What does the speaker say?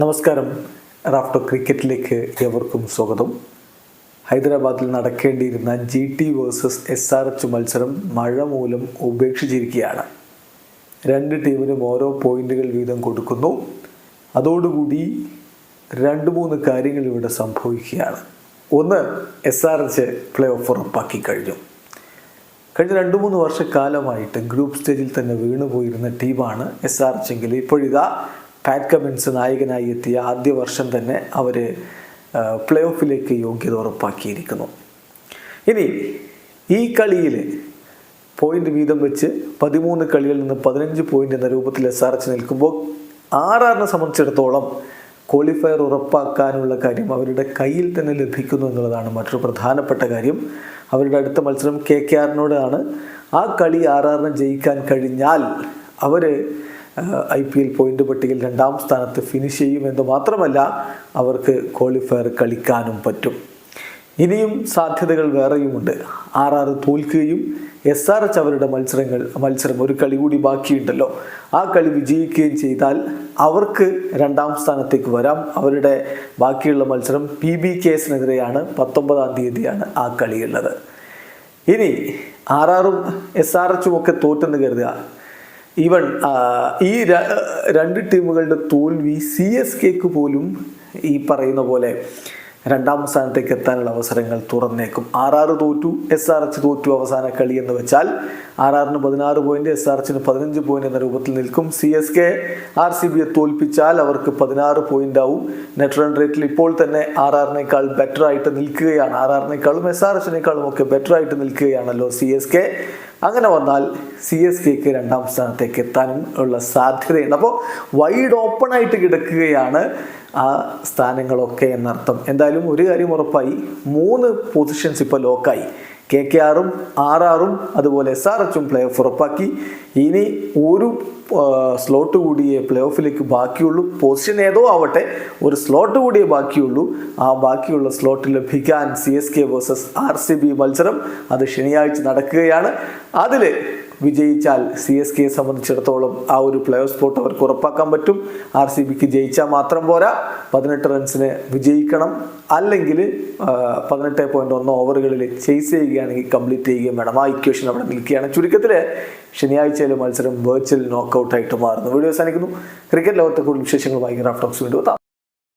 നമസ്കാരം. റാഫ്റ്റോ ക്രിക്കറ്റിലേക്ക് എവർക്കും സ്വാഗതം. ഹൈദരാബാദിൽ നടക്കേണ്ടിയിരുന്ന G T versus S R H മത്സരം മഴ മൂലം ഉപേക്ഷിച്ചിരിക്കുകയാണ്. രണ്ട് ടീമിനും ഓരോ പോയിന്റുകൾ വീതം കൊടുക്കുന്നു. അതോടുകൂടി രണ്ട് മൂന്ന് കാര്യങ്ങൾ ഇവിടെ സംഭവിക്കുകയാണ്. ഒന്ന് S R H play off ഉറപ്പാക്കി കഴിഞ്ഞു. കഴിഞ്ഞ രണ്ട് മൂന്ന് വർഷക്കാലമായിട്ട് ഗ്രൂപ്പ് സ്റ്റേജിൽ തന്നെ വീണുപോയിരുന്ന ടീമാണ് എസ് ആർ എച്ച് എങ്കിൽ ഇപ്പോഴിതാ പാറ്റ് കമിൻസ് നായകനായി എത്തിയ ആദ്യ വർഷം തന്നെ അവർ പ്ലേ ഓഫിലേക്ക് യോഗ്യത ഉറപ്പാക്കിയിരിക്കുന്നു. ഇനി ഈ കളിയിൽ പോയിന്റ് വീതം വെച്ച് പതിമൂന്ന് കളിയിൽ നിന്ന് പതിനഞ്ച് പോയിന്റ് എന്ന രൂപത്തിൽ എസ് ആർ എച്ച് നിൽക്കുമ്പോൾ ആർ ആറിനെ സംബന്ധിച്ചിടത്തോളം ക്വാളിഫയർ ഉറപ്പാക്കാനുള്ള കാര്യം അവരുടെ കയ്യിൽ തന്നെ ലഭിക്കുന്നു എന്നുള്ളതാണ് മറ്റൊരു പ്രധാനപ്പെട്ട കാര്യം. അവരുടെ അടുത്ത മത്സരം കെ കെ ആറിനോടാണ് ആ കളി ആർ ആറിന് ജയിക്കാൻ കഴിഞ്ഞാൽ അവർ ഐ പി എൽ പോയിന്റ് പട്ടികയിൽ രണ്ടാം സ്ഥാനത്ത് ഫിനിഷ് ചെയ്യുമെന്ന് മാത്രമല്ല അവർക്ക് ക്വാളിഫയർ കളിക്കാനും പറ്റും. ഇനിയും സാധ്യതകൾ വേറെയുമുണ്ട്. ആർ ആർ തോൽക്കുകയും എസ് ആർ എച്ച് അവരുടെ മത്സരങ്ങൾ മത്സരം ഒരു കളി കൂടി ബാക്കിയുണ്ടല്ലോ. ആ കളി വിജയിക്കുകയും ചെയ്താൽ അവർക്ക് രണ്ടാം സ്ഥാനത്തേക്ക് വരാം. അവരുടെ ബാക്കിയുള്ള മത്സരം പി ബി കേസിനെതിരെയാണ് പത്തൊമ്പതാം തീയതിയാണ് ആ കളിയുള്ളത്. ഇനി ആർ ആറും എസ് ആർ എച്ചും ഒക്കെ തോറ്റെന്ന് കരുതുക. ഈവൻ ഈ രണ്ട് ടീമുകളുടെ തോൽവി സി എസ് കെക്ക് പോലും ഈ പറയുന്ന പോലെ രണ്ടാം സ്ഥാനത്തേക്ക് എത്താനുള്ള അവസരങ്ങൾ തുറന്നേക്കും. ആർ ആറ് തോറ്റു എസ് ആർ എച്ച് തോറ്റു അവസാന കളി എന്ന് വെച്ചാൽ ആർ ആറിന് പതിനാറ് പോയിന്റ് എസ് ആർ എച്ചിന് പതിനഞ്ച് പോയിന്റ് എന്ന രൂപത്തിൽ നിൽക്കും. C S K R C ബിയെ തോൽപ്പിച്ചാൽ അവർക്ക് പതിനാറ് പോയിന്റ് ആവും. നെറ്റ് റൺ റേറ്റിൽ ഇപ്പോൾ തന്നെ ആർ ആറിനേക്കാൾ ബെറ്റർ ആയിട്ട് നിൽക്കുകയാണ്. ആർ ആറിനേക്കാളും എസ് ആർ എച്ചിനേക്കാളും ഒക്കെ ബെറ്റർ ആയിട്ട് നിൽക്കുകയാണല്ലോ സി എസ് കെ. അങ്ങനെ വന്നാൽ സി എസ് കെക്ക് രണ്ടാം സ്ഥാനത്തേക്ക് എത്താനും ഉള്ള സാധ്യതയുണ്ട്. അപ്പോൾ വൈഡ് ഓപ്പൺ ആയിട്ട് കിടക്കുകയാണ് ആ സ്ഥാനങ്ങളൊക്കെ എന്നർത്ഥം. എന്തായാലും ഒരു കാര്യം ഉറപ്പായി മൂന്ന് പൊസിഷൻസ് ഇപ്പോൾ ലോക്കായി കെ കെ ആറും ആർ ആറും അതുപോലെ എസ് ആർ എച്ചും പ്ലേ ഓഫ് ഉറപ്പാക്കി. ഇനി ഒരു സ്ലോട്ട് കൂടിയേ പ്ലേ ഓഫിലേക്ക് ബാക്കിയുള്ളൂ. പൊസിഷൻ ഏതോ ആവട്ടെ ഒരു സ്ലോട്ട് കൂടിയേ ബാക്കിയുള്ളൂ. ആ ബാക്കിയുള്ള സ്ലോട്ട് ലഭിക്കാൻ C S K versus R C B മത്സരം അത് ശനിയാഴ്ച നടക്കുകയാണ്. അതിൽ വിജയിച്ചാൽ സി എസ് കെയെ സംബന്ധിച്ചിടത്തോളം ആ ഒരു പ്ലേ ഓഫ് സ്പോട്ട് അവർക്ക് ഉറപ്പാക്കാൻ പറ്റും. ആർ സി ബിക്ക് ജയിച്ചാൽ മാത്രം പോരാ. പതിനെട്ട് റൺസിന് വിജയിക്കണം. അല്ലെങ്കിൽ പതിനെട്ട് പോയിന്റ് ഒന്ന് ഓവറുകളിൽ ചേസ് ചെയ്യുകയാണെങ്കിൽ കംപ്ലീറ്റ് ചെയ്യുകയും വേണം ആ ഇക്വേഷൻ അവിടെ നിൽക്കുകയാണ്. ചുരുക്കത്തിൽ ശനിയാഴ്ചയിലെ മത്സരം വെർച്വൽ നോക്കൗട്ടായിട്ട് മാറുന്നു. വീഡിയോ അവസാനിക്കുന്നു. ക്രിക്കറ്റ് ലോകത്തെ കൂടുതൽ വിശേഷങ്ങളുമായി ഗ്രാഫ്റ്റോക്സ് വീണ്ടും